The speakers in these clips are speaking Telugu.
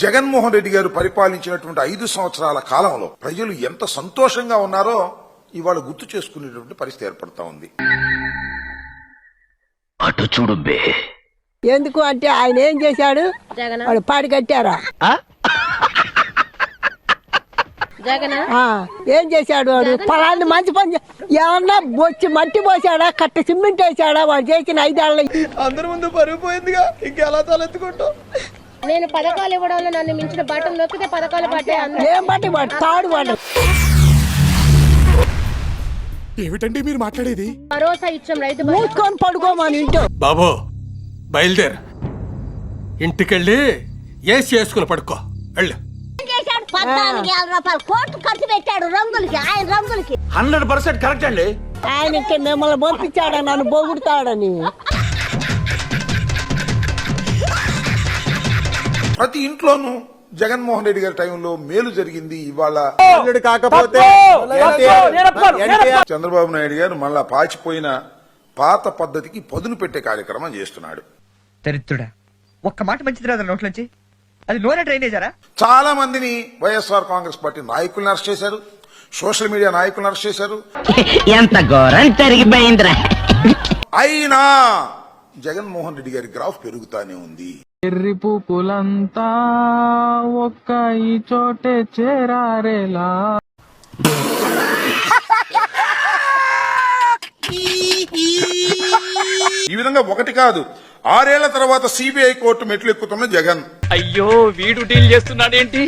జగన్మోహన్ రెడ్డి గారు పరిపాలించినటువంటి ఐదు సంవత్సరాల కాలంలో ప్రజలు ఎంత సంతోషంగా ఉన్నారో ఇవాళ గుర్తు చేసుకునేటువంటి పరిస్థితి ఏర్పడతా ఉంది. అటు చూడు ఎందుకు అంటే ఆయన ఏం చేశాడు? జగన్? వాడు పాడి కట్టారా? ఏం చేశాడు వాడు? పలాన్ని మంచి పని ఏమన్నా బొచ్చి మట్టి పోసాడా కట్ట సిమెంట్ వేసాడా వాడు చేసిన ఐదేళ్ళ అందరి ముందు పరుగు పోయిందిగా. ఇంకెలా తలెత్తుకుంటాం నేను పథకాలు ఇవ్వడంలో నన్ను మించిన బటన్ నొక్కితే పథకాలు పడ్డాయి అందరూ ఏం బట్టి వాడు తాడు వాడు. ఏమిటండి మీరు మాట్లాడేది? భరోసా ఇచ్చాం రైతు భరోసా. మూసుకొని పడుకోమని ఇంటో బాబు బయలుదేరు. ఇంటికెళ్ళి ఏసి వేసుకుని పడుకో. వెళ్ళు. చేశాడు పద్నాలుగు వేల రూపాయలు. కోట్లు ఖర్చు పెట్టాడు రంగులకి ఆయన రంగులకి. హండ్రెడ్ పర్సెంట్ కరెక్ట్ అండి. ఆయన ఇక్కడ మిమ్మల్ని పంపించాడా? నన్ను బొగుడుతాడని. ప్రతి ఇంట్లోనూ జగన్మోహన్ రెడ్డి గారి టైంలో మేలు జరిగింది ఇవాళ కాకపోతే చంద్రబాబు నాయుడు గారు మళ్ళా పాచిపోయిన పాత పద్ధతికి పదును పెట్టే కార్యక్రమం చేస్తున్నాడు. దరిద్రుడా ఒక్క మాట మంచిది రాదు నోట్లోంచి అది నూనె డ్రైనేజారా చాలా మందిని వైఎస్ఆర్ కాంగ్రెస్ పార్టీ నాయకుల్ని అరెస్ట్ చేశారు సోషల్ మీడియా నాయకుల్ని అరెస్ట్ చేశారు. ఎంత ఘోరం జరిగిపోయిందిరా. అయినా జగన్మోహన్ రెడ్డి గారి గ్రాఫ్ పెరుగుతానే ఉంది. ఎర్రి పూపులంతా ఒక్క ఈ చోటే చేరారేలా. ఈ విధంగా ఒకటి కాదు ఆరేళ్ళ తర్వాత సిబిఐ కోర్టు మెట్లు ఎక్కుతున్న జగన్. అయ్యో వీడు డీల్ చేస్తున్నాడేంటి?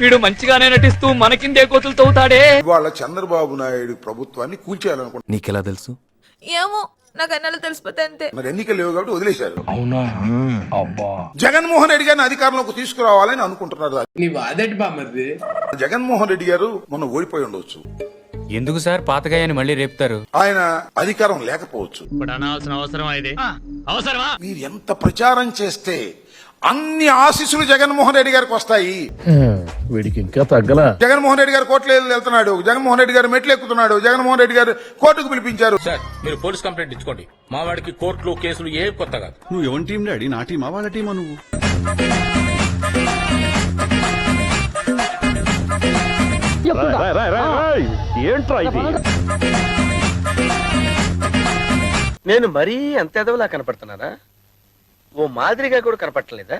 వీడు మంచిగానే నటిస్తూ మనకిందే కోతులు తవ్వుతాడే. ఇవాళ చంద్రబాబు నాయుడు ప్రభుత్వాన్ని కూల్చేయాలనుకుంటున్నారు నీకెలా తెలుసు? ఏమో నాకు అన్నలు తెలిసిపోతే అంతే. మరి ఎన్నికలు లేవు కాబట్టి వదిలేశారు. జగన్మోహన్ రెడ్డి గారిని అధికారంలోకి తీసుకురావాలని అనుకుంటున్నారు నీ బాధటి బామ్మది జగన్మోహన్ రెడ్డి గారు మొన్న ఓడిపోయి ఉండొచ్చు. ఎందుకు సార్? పాతగాయని మళ్ళీ రేపుతారు. ఆయన అధికారం లేకపోవచ్చు. ఇప్పుడు అనాల్సిన అవసరం ఇది. అవసరమా మీరు ఎంత ప్రచారం చేస్తే అన్ని ఆశీస్సులు జగన్మోహన్ రెడ్డి గారికి వస్తాయి. వీడికి ఇంకా తగ్గలా. జగన్మోహన్ రెడ్డి గారు కోర్టులో వెళ్తున్నాడు. జగన్మోహన్ రెడ్డి గారు మెట్లు ఎక్కుతున్నాడు జగన్మోహన్ రెడ్డి గారు కోర్టుకు పిలిపించారు. సార్ మీరు పోలీస్ కంప్లైంట్ ఇచ్చుకోండి. మా వాడికి కోర్టులు కేసులు ఏ కొత్త కాదు. నువ్వు ఎవరి టీం డాడీ నా టీమా వాళ్ళ టీమా నువ్వు? ఏంట్రా ఇది? నేను మరీ అంత ఎదవలా కనపడుతున్నానా? ఓ మాదిరిగా కూడా కనపట్టలేదా